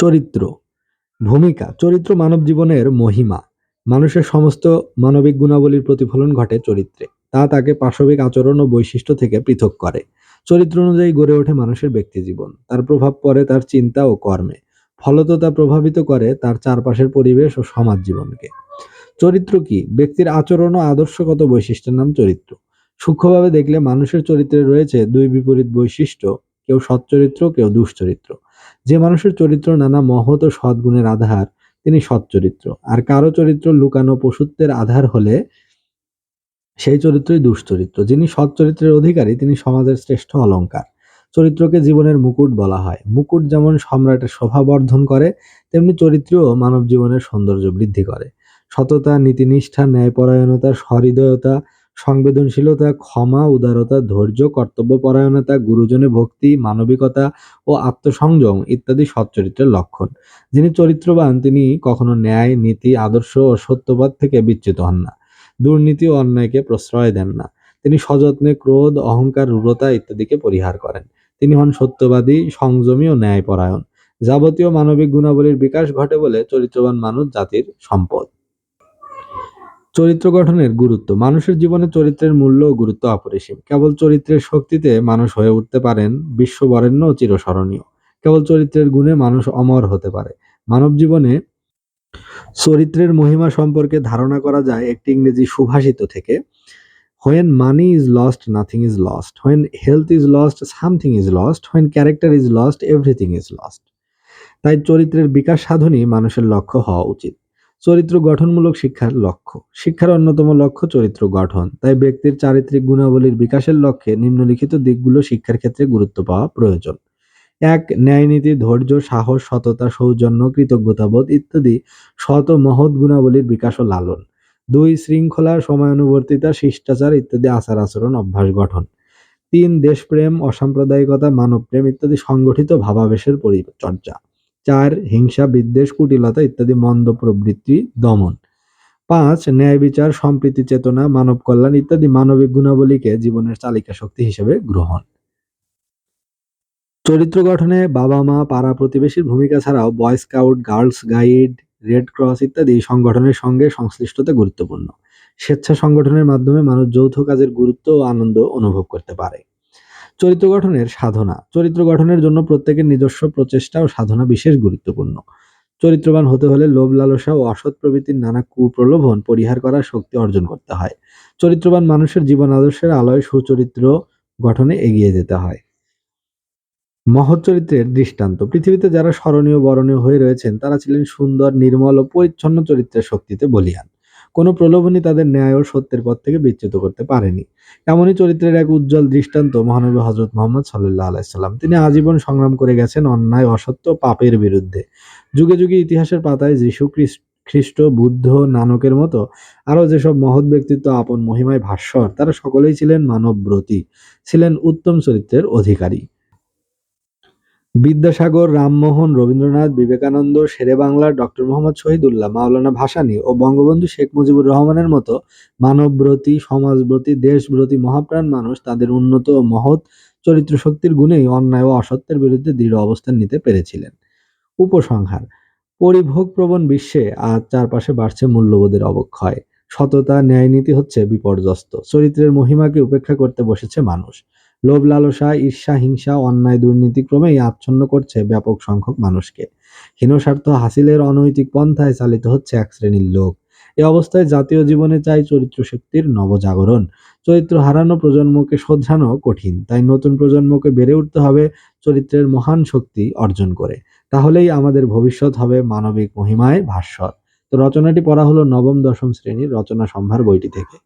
চরিত্র, ভূমিকা, চরিত্র মানব জীবনের মহিমা। মানুষের সমস্ত মানবিক গুণাবলীর প্রতিফলন ঘটে চরিত্রে। তা তাকে পাশবিক আচরণ ও বৈশিষ্ট্য থেকে পৃথক করে। চরিত্র অনুযায়ী গড়ে ওঠে মানুষের ব্যক্তি জীবন তার প্রভাব পড়ে তার চিন্তা ও কর্মে। ফলত তা প্রভাবিত করে তার চারপাশের পরিবেশ ও সমাজ জীবনকে চরিত্র কি? ব্যক্তির আচরণ ও আদর্শগত বৈশিষ্ট্যের নাম চরিত্র। সূক্ষ্মভাবে দেখলে মানুষের চরিত্রে রয়েছে দুই বিপরীত বৈশিষ্ট্য, কেউ সচ্চরিত্র, কেউ দুশ্চরিত্র। যে মানুষের চরিত্র নানা মহৎ ও সদ্গুণের আধার, তিনি সচ্চরিত্র আর কারও চরিত্র লুকানো পশুত্বের আধার হলে সেই চরিত্রই দুশ্চরিত্র। যিনি সচ্চরিত্রের অধিকারী, তিনি সমাজের শ্রেষ্ঠ অলংকার। চরিত্রকে জীবনের মুকুট বলা হয়। মুকুট যেমন সম্রাটের শোভা বর্ধন করে, তেমনি চরিত্রও মানব জীবনের সৌন্দর্য বৃদ্ধি করে। সততা, নীতিনিষ্ঠা, ন্যায়পরায়ণতা, সহৃদয়তা সংবেদনশীলতা, ক্ষমা, উদারতা, ধৈর্য, কর্তব্যপরায়ণতা, গুরুজনে ভক্তি, মানবিকতা ও আত্মসংযম ইত্যাদি সচ্চরিত্রের লক্ষণ। যিনি চরিত্রবান, তিনি কখনো ন্যায়, নীতি, আদর্শ ও সত্যবাদ থেকে বিচ্যুত হন না। দুর্নীতি ও অন্যায়কে প্রশ্রয় দেন না। তিনি সযত্নে ক্রোধ, অহংকার, রূঢ়তা ইত্যাদিকে পরিহার করেন। তিনি হন সত্যবাদী, সংযমী ও ন্যায়পরায়ণ। যাবতীয় মানবিক গুণাবলীর বিকাশ ঘটে বলে চরিত্রবান মানুষ জাতির সম্পদ। চরিত্র গঠনের গুরুত্ব। মানুষের জীবনে চরিত্রের মূল্য ও গুরুত্ব অপরিসীম। কেবল চরিত্রের শক্তিতে মানুষ হয়ে উঠতে পারেন বিশ্ববরেণ্য চিরস্মরণীয়। কেবল চরিত্রের গুণে মানুষ অমর হতে পারে। মানব জীবনে চরিত্রের মহিমা সম্পর্কে ধারণা করা যায় একটি ইংরেজি সুভাষিত থেকে। When money is lost nothing is lost when health is lost something is lost when character is lost everything is lost তাই চরিত্রের বিকাশ সাধনই মানুষের লক্ষ্য হওয়া উচিত। চরিত্র গঠনমূলক শিক্ষার লক্ষ্য। শিক্ষার অন্যতম লক্ষ্য চরিত্র গঠন। তাই ব্যক্তির চারিত্রিক গুণাবলীর বিকাশের লক্ষ্যে নিম্নলিখিত দিকগুলো শিক্ষার ক্ষেত্রে গুরুত্ব পাওয়া প্রয়োজন। এক, ন্যায়নীতি, ধৈর্য, সাহস, সততা, সৌজন্য, কৃতজ্ঞতাবোধ ইত্যাদি শত মহৎ গুণাবলীর বিকাশ ও লালন। দুই, শৃঙ্খলা, সময়ানুবর্তিতা, শিষ্টাচার ইত্যাদি আচার আচরণ, অভ্যাস গঠন। তিন, দেশপ্রেম, অসাম্প্রদায়িকতা, মানবপ্রেম ইত্যাদি সংগঠিত ভাবাবেশের পরিচর্যা। চার, হিংসা, বিদ্বেষ, কুটিলতা ইত্যাদি মন্দ প্রবৃত্তি, দমন। পাঁচ, ন্যায় বিচার, সম্প্রীতি, চেতনা, মানব কল্যাণ ইত্যাদি মানবিক গুণাবলীকে জীবনের চালিকা শক্তি হিসেবে গ্রহণ। চরিত্র গঠনে বাবা মা পাড়া প্রতিবেশীর ভূমিকা ছাড়াও boy scout girls guide red cross ইত্যাদি সংগঠনের সঙ্গে সংশ্লিষ্টতা গুরুত্বপূর্ণ। স্বেচ্ছা সংগঠনের মাধ্যমে মানুষ যৌথ কাজের গুরুত্ব ও আনন্দ অনুভব করতে পারে। চরিত্র গঠনের সাধনা। চরিত্র গঠনের জন্য প্রত্যেকের নিজস্ব প্রচেষ্টা ও সাধনা বিশেষ গুরুত্বপূর্ণ। চরিত্রবান হতে হলে লোভ লালসা ও অসৎ প্রভৃতির নানা কুপ্রলোভন পরিহার করার শক্তি অর্জন করতে হয়। চরিত্রবান মানুষের জীবন আদর্শের আলোয় সুচরিত্র গঠনে এগিয়ে যেতে হয়। মহৎ চরিত্রের দৃষ্টান্ত। পৃথিবীতে যারা স্মরণীয়, বরণীয় হয়ে রয়েছেন, তারা ছিলেন সুন্দর, নির্মল ও পরিচ্ছন্ন চরিত্রের শক্তিতে বলিয়ান। কোনো প্রলোভনই তাদের ন্যায় ও সত্যের পথ থেকে বিচ্যুত করতে পারেনি। এমনই চরিত্রের এক উজ্জ্বল দৃষ্টান্ত মহানবী হজরত মোহাম্মদ সাল্লাহ আলাইসাল্লাম তিনি আজীবন সংগ্রাম করে গেছেন অন্যায়, অসত্য পাপের বিরুদ্ধে। যুগে যুগে ইতিহাসের পাতায় যীশু খ্রিস্ট, বুদ্ধ, নানকের মতো আরও যেসব মহৎ ব্যক্তিত্ব আপন মহিমায় ভাস্বর, তারা সকলেই ছিলেন মানবব্রতী, ছিলেন উত্তম চরিত্রের অধিকারী। বিদ্যাসাগর, রামমোহন, রবীন্দ্রনাথ, বিবেকানন্দ শেরেবাংলা ডক্টর মোহাম্মদ শহীদুল্লাহ, মাওলানা ভাসানী ও বঙ্গবন্ধু শেখ মুজিবুর রহমানের মতো মানবব্রতী, সমাজব্রতী, দেশব্রতী মহাপ্রাণ মানুষ তাদের উন্নত ও মহৎ চরিত্র শক্তির গুণেই অন্যায় ও অসত্যের বিরুদ্ধে দৃঢ় অবস্থান নিতে পেরেছিলেন। উপসংহার, পরিভোগপ্রবণ বিশ্বে আজ চারপাশে বাড়ছে মূল্যবোধের অবক্ষয়। সততা, ন্যায়নীতি হচ্ছে বিপর্যস্ত। চরিত্রের মহিমাকে উপেক্ষা করতে বসেছে মানুষ। লোভ লালসা ঈর্ষা, হিংসা, অন্যায়, দুর্নীতি ক্রমেই আচ্ছন্ন করছে ব্যাপক সংখ্যক মানুষকে। হীনস্বার্থ হাসিলের অনৈতিক পন্থায় চালিত হচ্ছে এক শ্রেণির লোক। এ অবস্থায় জাতীয় জীবনে চাই চরিত্র শক্তির নবজাগরণ। চরিত্র হারানো প্রজন্মকে শোধরানো কঠিন, তাই নতুন প্রজন্মকে বেড়ে উঠতে হবে চরিত্রের মহান শক্তি অর্জন করে। তাহলেই আমাদের ভবিষ্যৎ হবে মানবিক মহিমায় ভাস্বর। তো রচনাটি পড়া হলো নবম দশম শ্রেণির রচনা সম্ভার বইটি থেকে।